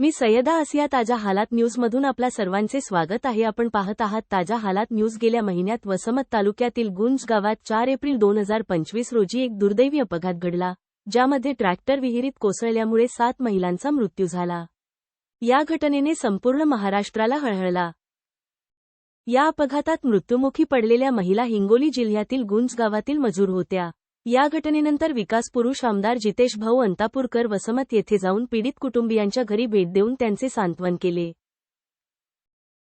मी सय्यदा आसिया ताज्या हालात न्यूजमधून आपल्या सर्वांचे स्वागत आहे. आपण पाहत आहात ताज्या हालात न्यूज गेल्या महिन्यात वसमत तालुक्यातील गुंज गावात चार एप्रिल दोन हजार पंचवीस रोजी एक दुर्दैवी अपघात घडला ज्यामध्ये ट्रॅक्टर विहिरीत कोसळल्यामुळे सात महिलांचा मृत्यू झाला. या घटनेने संपूर्ण महाराष्ट्राला हळहळला. या अपघातात मृत्युमुखी पडलेल्या महिला हिंगोली जिल्ह्यातील गुंज गावातील मजूर होत्या. या घटनेनंतर विकास पुरुष आमदार जितेश भाऊ अंतापूरकर वसमत येथे जाऊन पीडित कुटुंबियांच्या घरी भेट देऊन त्यांचे सांत्वन केले.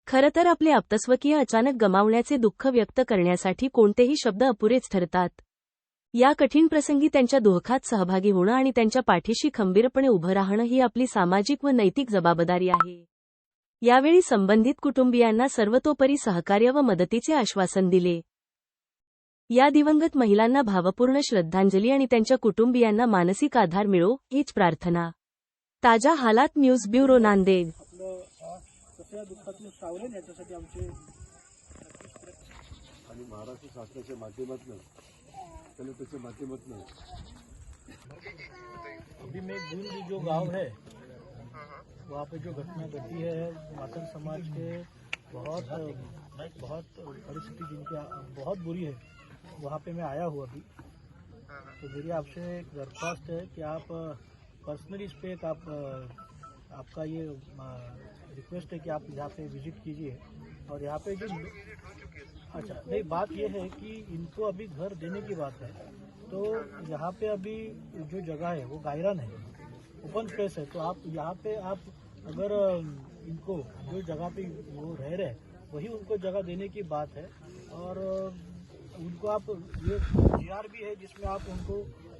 खरं तर आपले आप्तस्वकीय अचानक गमावण्याचे दुःख व्यक्त करण्यासाठी कोणतेही शब्द अपुरेच ठरतात. या कठीण प्रसंगी त्यांच्या दुःखात सहभागी होणं आणि त्यांच्या पाठीशी खंबीरपणे उभं राहणं ही आपली सामाजिक व नैतिक जबाबदारी आहे. यावेळी संबंधित कुटुंबियांना सर्वतोपरी सहकार्य व मदतीचे आश्वासन दिले. या दिवंगत महिलांना भावपूर्ण श्रद्धांजली आणि त्यांच्या कुटुंबियांना मानसिक आधार मिळो हीच प्रार्थना. ताज्या हालात न्यूज़ ब्युरो नांदेड. आणि महाराष्ट्र शासनाच्या माध्यमातून जनतेच्या माध्यमातून. अभी में गुंज जो गाँव है वहाँ पे जो घटना घटी है मातंग समाज के बहुत बहुत परिस्थिति जिनकी बहुत बुरी है। वहाँ पे मैं आया हूँ अभी। तो मेरी आपसे एक दरख्वास्त है कि आप पर्सनली इस पर एक आप आपका ये रिक्वेस्ट है कि आप यहाँ पे विज़िट कीजिए। और यहाँ पे जो अच्छा नहीं, बात यह है कि इनको अभी घर देने की बात है। तो यहाँ पे अभी जो जगह है, वो गायरन है ओपन स्पेस है। तो आप यहाँ पे आप अगर इनको जो जगह पे वो रह रहे वही उनको जगह देने की बात है। और उनको आप ये जीआर भी है जिसमें आप उनको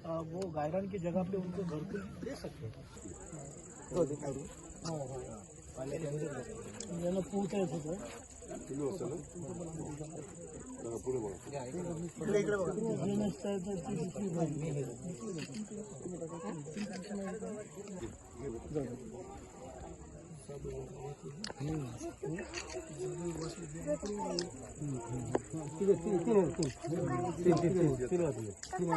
आ, वो गायरन की जगह पे उनको घर को दे सकते हैं। 뛰어 뛰어 뛰어 뛰어 뛰어 뛰어 뛰어 뛰어 뛰어